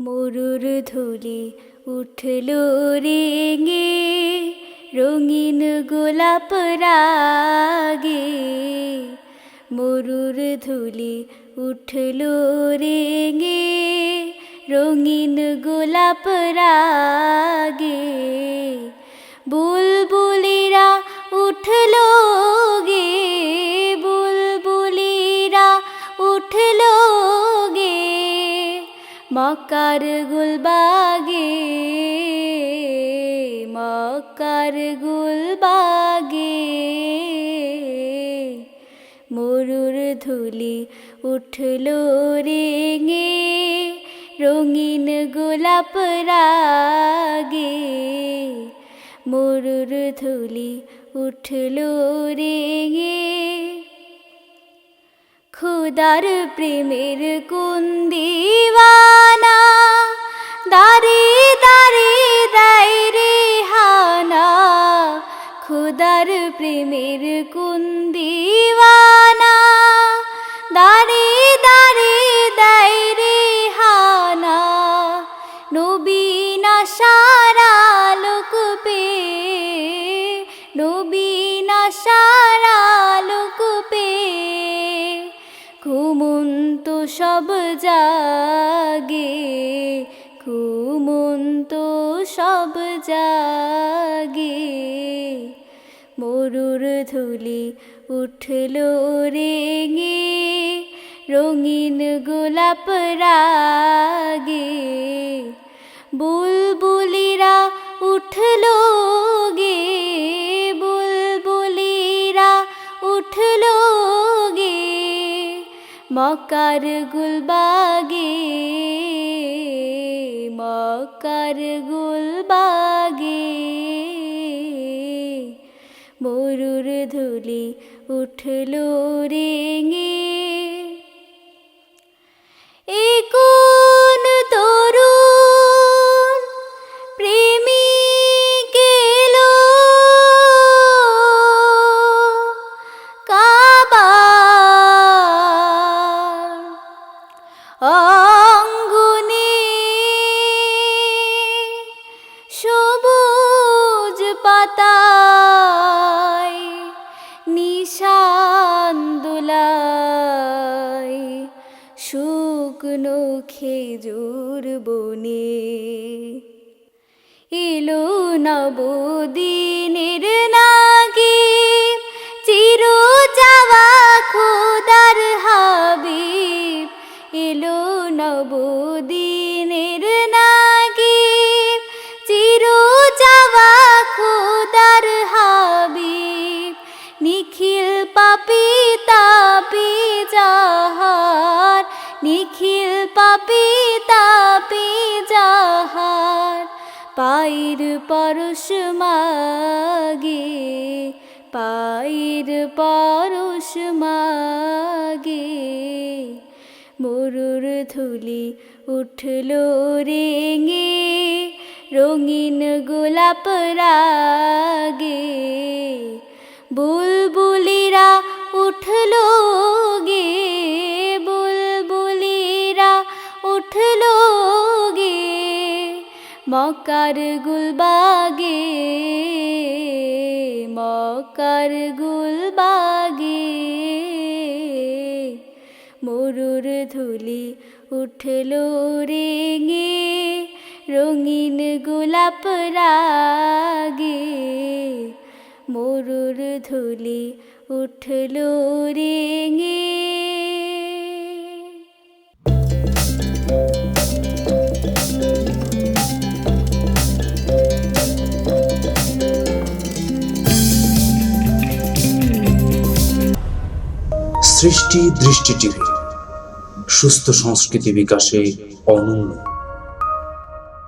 মরুর ধুলি উঠল রেঙে, রঙিন গোলাপ রাগে। মরুর ধুলি উঠল রেঙে, রঙিন গোলাপ রাগে। বুলবুলিরা উঠল মকার গুলবাগে মকার গুলবাগে। মরুর ধুলি উঠল রেঙে, রঙিন গোলাপ রাগে। মরুর ধুলি উঠল রেঙে, খুদার প্রেমের কোন প্রেমের কোন দিওয়ানা? দারে দারে দেয় রে হানা। নবীনা সারা লোক পে নবীনা সারা লোক পে। ঘুমন্ত সব জাগে, ঘুমন্ত সব জাগে। মরুর ধুলি উঠল রেঙে, রঙিন গোলাপ রাগে। বুলবুলিরা উঠল গে, বুলবুলিরা উঠল গে, মকার গুলবাগে মকার গুলবাগে মরুর ধুলি উঠল রেঙে। এ কোন তরুণ শুকনো খেজুর বনে। এলো নবদিনের নাগে, চির যাওয়া খোদার হাবিব। এলো নবদিনের নাগে, চির যাওয়া খোদার হাবিব। নিখিল পাপি তাপি যাহার নিখিল পাপি তাপি যাহার পাইর পরশ মাগে পাইর পরশ মাগে। মরুর ধুলি উঠল রেঙে, রঙিন গোলাপ রাগে। বুলবুলিরা উঠল গে মকার গুলবাগে মকার গুলবাগে। মরুর ধুলি উঠল রেঙে, রঙিন গোলাপ রাগে। মরুর ধুলি উঠল রেঙে সৃষ্টি দৃষ্টি টিভি। সুস্থ সংস্কৃতি বিকাশে অনন্য।